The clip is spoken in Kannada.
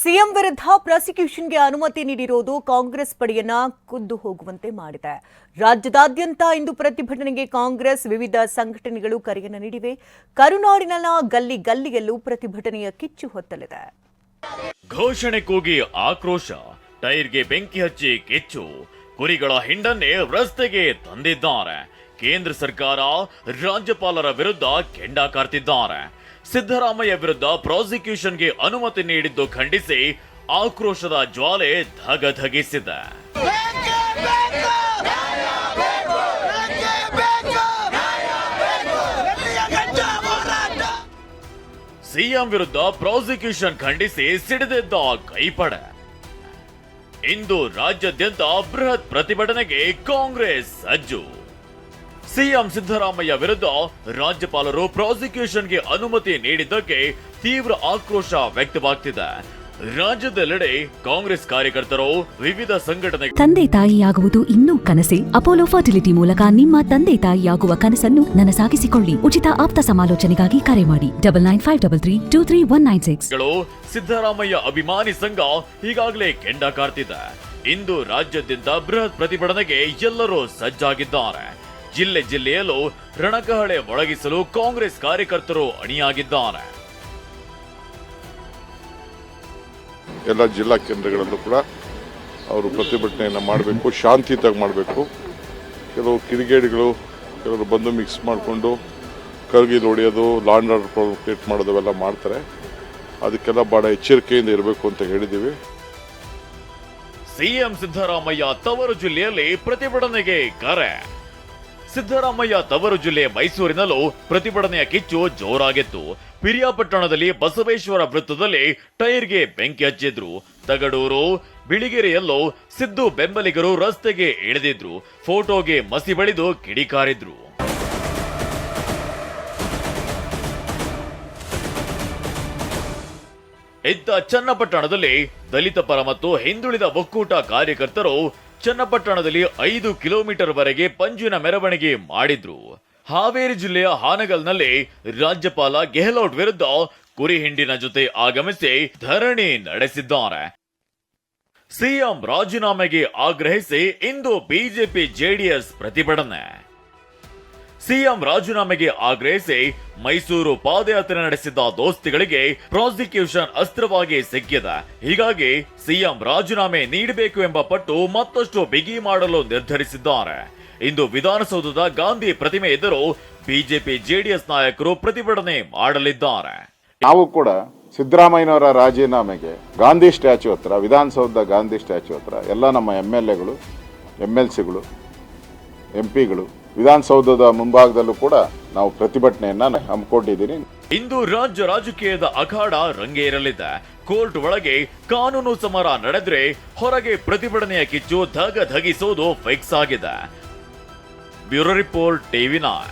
ಸಿಎಂ ವಿರುದ್ಧ ಪ್ರಾಸಿಕ್ಯೂಷನ್ಗೆ ಅನುಮತಿ ನೀಡಿರೋದು ಕಾಂಗ್ರೆಸ್ ಪಡೆಯನ್ನ ಕುದ್ದು ಹೋಗುವಂತೆ ಮಾಡಿದೆ. ರಾಜ್ಯದಾದ್ಯಂತ ಇಂದು ಪ್ರತಿಭಟನೆಗೆ ಕಾಂಗ್ರೆಸ್ ವಿವಿಧ ಸಂಘಟನೆಗಳು ಕರೆಯನ್ನು ನೀಡಿವೆ. ಕರುನಾಡಿನ ಗಲ್ಲಿ ಗಲ್ಲಿಯಲ್ಲೂ ಪ್ರತಿಭಟನೆಯ ಕಿಚ್ಚು ಹೊತ್ತಲಿದೆ. ಘೋಷಣೆ ಕೂಗಿ ಆಕ್ರೋಶ, ಟೈರ್ಗೆ ಬೆಂಕಿ ಹಚ್ಚಿ ಕಿಚ್ಚು, ಕುರಿಗಳ ಹಿಂಡನ್ನೇ ರಸ್ತೆಗೆ ತಂದಿದ್ದಾರೆ. ಕೇಂದ್ರ ಸರ್ಕಾರ, ರಾಜ್ಯಪಾಲರ ವಿರುದ್ಧ ಕೆಂಡ ಕಾರ್ತಿದ್ದಾರೆ. ಸಿದ್ದರಾಮಯ್ಯ ವಿರುದ್ಧ ಪ್ರಾಸಿಕ್ಯೂಷನ್ಗೆ ಅನುಮತಿ ನೀಡಿದ್ದು ಖಂಡಿಸಿ ಆಕ್ರೋಶದ ಜ್ವಾಲೆ ಧಗಧಗಿಸಿದೆ. ಸಿಎಂ ವಿರುದ್ಧ ಪ್ರಾಸಿಕ್ಯೂಷನ್ ಖಂಡಿಸಿ ಸಿಡಿದಿದ್ದ ಕೈಪಡೆ. ಇಂದು ರಾಜ್ಯಾದ್ಯಂತ ಬೃಹತ್ ಪ್ರತಿಭಟನೆಗೆ ಕಾಂಗ್ರೆಸ್ ಸಜ್ಜು. ಸಿಎಂ ಸಿದ್ದರಾಮಯ್ಯ ವಿರುದ್ಧ ರಾಜ್ಯಪಾಲರು ಪ್ರಾಸಿಕ್ಯೂಷನ್ಗೆ ಅನುಮತಿ ನೀಡಿದ್ದಕ್ಕೆ ತೀವ್ರ ಆಕ್ರೋಶ ವ್ಯಕ್ತವಾಗ್ತಿದೆ. ರಾಜ್ಯದೆಲ್ಲೆಡೆ ಕಾಂಗ್ರೆಸ್ ಕಾರ್ಯಕರ್ತರು ವಿವಿಧ ಸಂಘಟನೆ ತಂದೆ ತಾಯಿಯಾಗುವುದು ಇನ್ನೂ ಕನಸೆ. ಅಪೋಲೋ ಫರ್ಟಿಲಿಟಿ ಮೂಲಕ ನಿಮ್ಮ ತಂದೆ ತಾಯಿಯಾಗುವ ಕನಸನ್ನು ನನಸಾಗಿಸಿಕೊಳ್ಳಿ. ಉಚಿತ ಆಪ್ತ ಸಮಾಲೋಚನೆಗಾಗಿ ಕರೆ ಮಾಡಿ. Double nine five double three two three one nine six. ಗಳು ಸಿದ್ದರಾಮಯ್ಯ ಅಭಿಮಾನಿ ಸಂಘ ಈಗಾಗಲೇ ಕೆಂಡ ಕಾರ್ತಿದೆ. ಇಂದು ರಾಜ್ಯಾದ್ಯಂತ ಬೃಹತ್ ಪ್ರತಿಭಟನೆಗೆ ಎಲ್ಲರೂ ಸಜ್ಜಾಗಿದ್ದಾರೆ. ಜಿಲ್ಲೆ ಜಿಲ್ಲೆಯಲ್ಲೂ ರಣಕಹಳೆ ಒಳಗಿಸಲು ಕಾಂಗ್ರೆಸ್ ಕಾರ್ಯಕರ್ತರು ಅಣಿಯಾಗಿದ್ದಾರೆ. ಎಲ್ಲ ಜಿಲ್ಲಾ ಕೇಂದ್ರಗಳಲ್ಲೂ ಕೂಡ ಅವರು ಪ್ರತಿಭಟನೆಯನ್ನು ಮಾಡಬೇಕು ಶಾಂತಿಯುತವಾಗಿ ಮಾಡಬೇಕು. ಕೆಲವು ಕಿಡಿಗೇಡಿಗಳು ಕೆಲವರು ಬಂದು ಮಿಕ್ಸ್ ಮಾಡಿಕೊಂಡು ಕರ್ಗಿಲ್ ಹೊಡೆಯೋದು ಲಾಂಡ್ ಆರ್ಡರ್ ಪ್ರಾಬ್ಲಮ್ ಕ್ರಿಯೇಟ್ ಮಾಡೋದು ಅವೆಲ್ಲ ಮಾಡ್ತಾರೆ. ಅದಕ್ಕೆಲ್ಲ ಭಾಳ ಎಚ್ಚರಿಕೆಯಿಂದ ಇರಬೇಕು ಅಂತ ಹೇಳಿದ್ದೀವಿ. ಸಿಎಂ ಸಿದ್ದರಾಮಯ್ಯ ತವರು ಜಿಲ್ಲೆಯಲ್ಲಿ ಪ್ರತಿಭಟನೆಗೆ ಕರೆ. ಸಿದ್ದರಾಮಯ್ಯ ತವರು ಜಿಲ್ಲೆ ಮೈಸೂರಿನಲ್ಲೂ ಪ್ರತಿಭಟನೆಯ ಕಿಚ್ಚು ಜೋರಾಗಿತ್ತು. ಪಿರಿಯಾಪಟ್ಟಣದಲ್ಲಿ ಬಸವೇಶ್ವರ ವೃತ್ತದಲ್ಲಿ ಟೈರ್ಗೆ ಬೆಂಕಿ ಹಚ್ಚಿದ್ರು. ತಗಡೂರು, ಬಿಳಿಗೆರೆಯಲ್ಲೂ ಸಿದ್ದು ಬೆಂಬಲಿಗರು ರಸ್ತೆಗೆ ಇಳಿದಿದ್ರು. ಫೋಟೋಗೆ ಮಸಿ ಬಳಿದು ಕಿಡಿಕಾರಿದ್ರು. ಇತ್ತ ಚನ್ನಪಟ್ಟಣದಲ್ಲಿ ದಲಿತ ಪರ ಮತ್ತು ಹಿಂದುಳಿದ ಒಕ್ಕೂಟ ಕಾರ್ಯಕರ್ತರು ಚನ್ನಪಟ್ಟಣದಲ್ಲಿ ಐದು ಕಿಲೋಮೀಟರ್ ವರೆಗೆ ಪಂಜಿನ ಮೆರವಣಿಗೆ ಮಾಡಿದ್ರು. ಹಾವೇರಿ ಜಿಲ್ಲೆಯ ಹಾನಗಲ್ನಲ್ಲಿ ರಾಜ್ಯಪಾಲ ಗೆಹ್ಲೋಟ್ ವಿರುದ್ಧ ಕುರಿ ಹಿಂಡಿನ ಜೊತೆ ಆಗಮಿಸಿ ಧರಣಿ ನಡೆಸಿದ್ದಾರೆ. ಸಿಎಂ ರಾಜೀನಾಮೆಗೆ ಆಗ್ರಹಿಸಿ ಇಂದು ಬಿಜೆಪಿ ಜೆಡಿಎಸ್ ಪ್ರತಿಭಟನೆ. ಸಿಎಂ ರಾಜೀನಾಮೆಗೆ ಆಗ್ರಹಿಸಿ ಮೈಸೂರು ಪಾದಯಾತ್ರೆ ನಡೆಸಿದ್ದ ದೋಸ್ತಿಗಳಿಗೆ ಪ್ರಾಸಿಕ್ಯೂಷನ್ ಅಸ್ತ್ರವಾಗಿ ಸಿಕ್ಕಿದೆ. ಹೀಗಾಗಿ ಸಿಎಂ ರಾಜೀನಾಮೆ ನೀಡಬೇಕು ಎಂಬ ಪಟ್ಟು ಮತ್ತಷ್ಟು ಬಿಗಿ ಮಾಡಲು ನಿರ್ಧರಿಸಿದ್ದಾರೆ. ಇಂದು ವಿಧಾನಸೌಧದ ಗಾಂಧಿ ಪ್ರತಿಮೆ ಎದುರು ಬಿಜೆಪಿ ಜೆಡಿಎಸ್ ನಾಯಕರು ಪ್ರತಿಭಟನೆ ಮಾಡಲಿದ್ದಾರೆ. ನಾವು ಕೂಡ ಸಿದ್ದರಾಮಯ್ಯನವರ ರಾಜೀನಾಮೆಗೆ ಗಾಂಧಿ ಸ್ಟ್ಯಾಚ್ಯೂ ಹತ್ರ, ವಿಧಾನಸೌಧದ ಗಾಂಧಿ ಸ್ಟ್ಯಾಚ್ಯೂ ಹತ್ರ ಎಲ್ಲ ನಮ್ಮ ಎಂ ಎಲ್ ಎಗಳು ಎಂ ಎಲ್ ಸಿಗಳು, ಎಂ ಪಿಗಳು ವಿಧಾನಸೌಧದ ಮುಂಭಾಗದಲ್ಲೂ ಕೂಡ ನಾವು ಪ್ರತಿಭಟನೆಯನ್ನ ಹಮ್ಮಿಕೊಂಡಿದ್ದೀನಿ ಇಂದು ರಾಜ್ಯ ರಾಜಕೀಯದ ಅಖಾಡ ರಂಗೇರಲಿದೆ ಕೋರ್ಟ್ ಒಳಗೆ ಕಾನೂನು ಸಮರ ನಡೆದ್ರೆ ಹೊರಗೆ ಪ್ರತಿಭಟನೆಯ ಕಿಚ್ಚು ಧಗ ಧಗಿಸೋದು ಫಿಕ್ಸ್ ಆಗಿದೆ. Bureau report TV nine